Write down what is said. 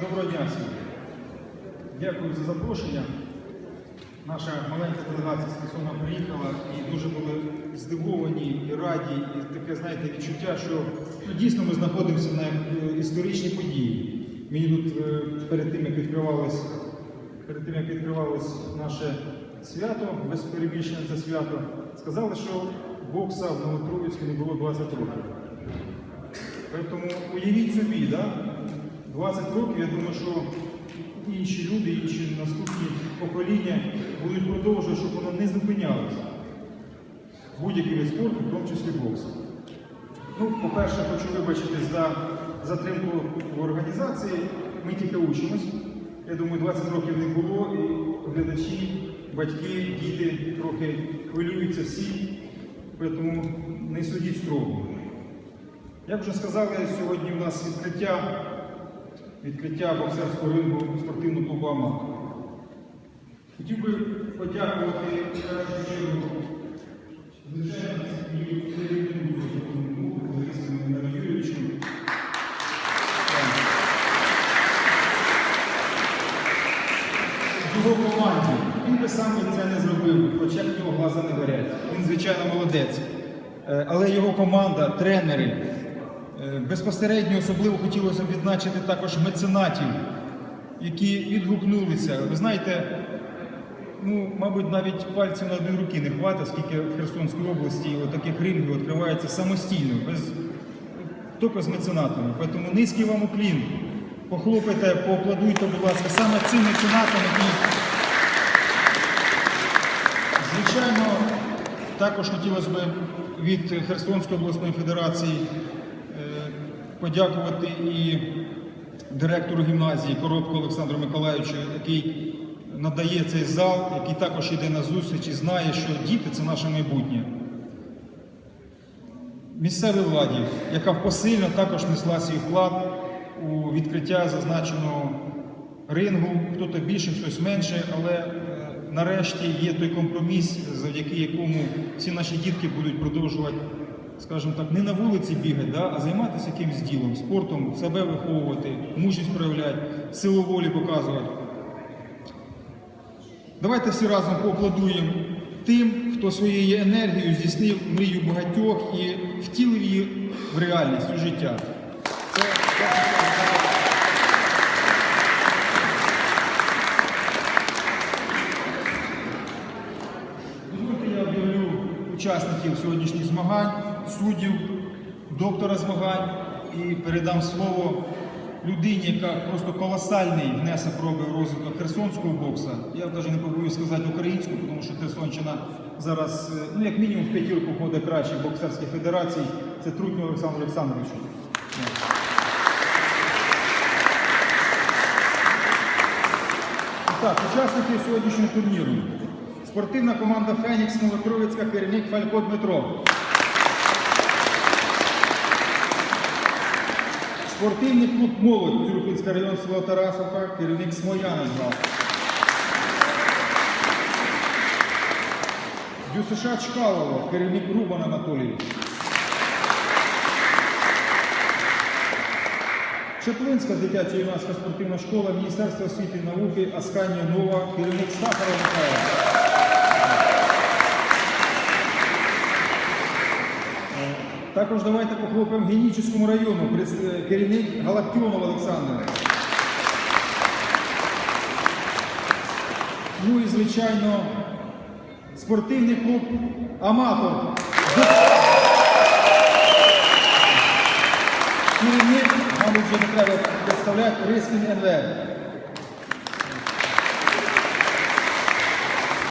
Доброго дня всім. Дякую за запрошення. Наша маленька делегація Херсона приїхала і дуже були здивовані і раді, і таке, знаєте, відчуття, що ну, дійсно ми знаходимося на е, історичній події. Мені тут е, перед тим, як відкривалось, перед тим, як відкривалось наше свято, без це свято, сказали, що бокса в Новотроїцьку не було 20 років. Тому уявіть собі, да? 20 років, я думаю, що інші люди, інші наступні покоління будуть продовжувати, щоб воно не зупинялося. Будь-який вид спорту, в тому числі бокс. Ну, по-перше, хочу вибачитись за затримку в організації. Ми тільки учимось. Я думаю, 20 років не було, і глядачі, батьки, діти трохи хвилюються всі, тому не судіть строго. Як вже сказали, сьогодні в нас відкриття, відкриття боксерського рингу спортивного клубу «Аматор». Хотів би подякувати першу чергу Юрійовичу. Його команді. Він би сам це не зробив, хоча в нього глаза не горять. Він, звичайно, молодець. Е, Але його команда, тренери, безпосередньо особливо хотілося б відзначити також меценатів, які відгукнулися. Ви знаєте, ну, мабуть, навіть пальців на одній руки не хватить, скільки в Херсонській області таких рингів відкривається самостійно, без тільки з меценатами. Тому низький вам уклін. Похлопайте, поаплодуйте, будь ласка, саме цим меценатам, які Звичайно, також хотілося б від Херсонської обласної федерації е, подякувати і директору гімназії Коробку Олександру Миколаївичу, який надає цей зал, який також йде на зустріч і знає, що діти це наше майбутнє. Місцевій владі, яка посильно також несла свій вклад у відкриття зазначеного рингу, хто-то більше, хтось менше, але е, нарешті є той компроміс, завдяки якому всі наші дітки будуть продовжувати, скажімо так, не на вулиці бігати, да, а займатися якимось ділом, спортом, себе виховувати, мужність проявляти, силу волі показувати. Давайте всі разом поаплодуємо тим, хто своєю енергією здійснив мрію багатьох і втілив її в реальність у життя. Це Дозвольте, я об'явлю учасників сьогоднішніх змагань, суддів, доктора змагань і передам слово людині, яка просто колосальний внесок робить в розвиток херсонського бокса. Я навіть не побоюсь сказати українську, тому що Херсонщина зараз, е, ну як мінімум, в п'ятірку входить кращих боксерських федерацій. Це Трутню Олександру Олександровичу. Так, учасники сьогоднішнього турніру. Спортивна команда Фенікс Новотровицька, керівник Фалько Дмитро. Спортивний клуб Молодь Цюркінський район село Тарасовка, керівник Смоянин грав. ДЮСШ Чкалово, керівник Рубан Анатолій. Чеплинська дитяча юнацька спортивна школа Міністерства освіти і науки Асканія Нова, керівник Сахарова Михайла. Також давайте похлопаємо Генічеському району, е, керівник Галактіонов Олександр. Ну і, звичайно, спортивний клуб Аматор. Керівник, мабуть, вже не треба представляти, Рискін НВ.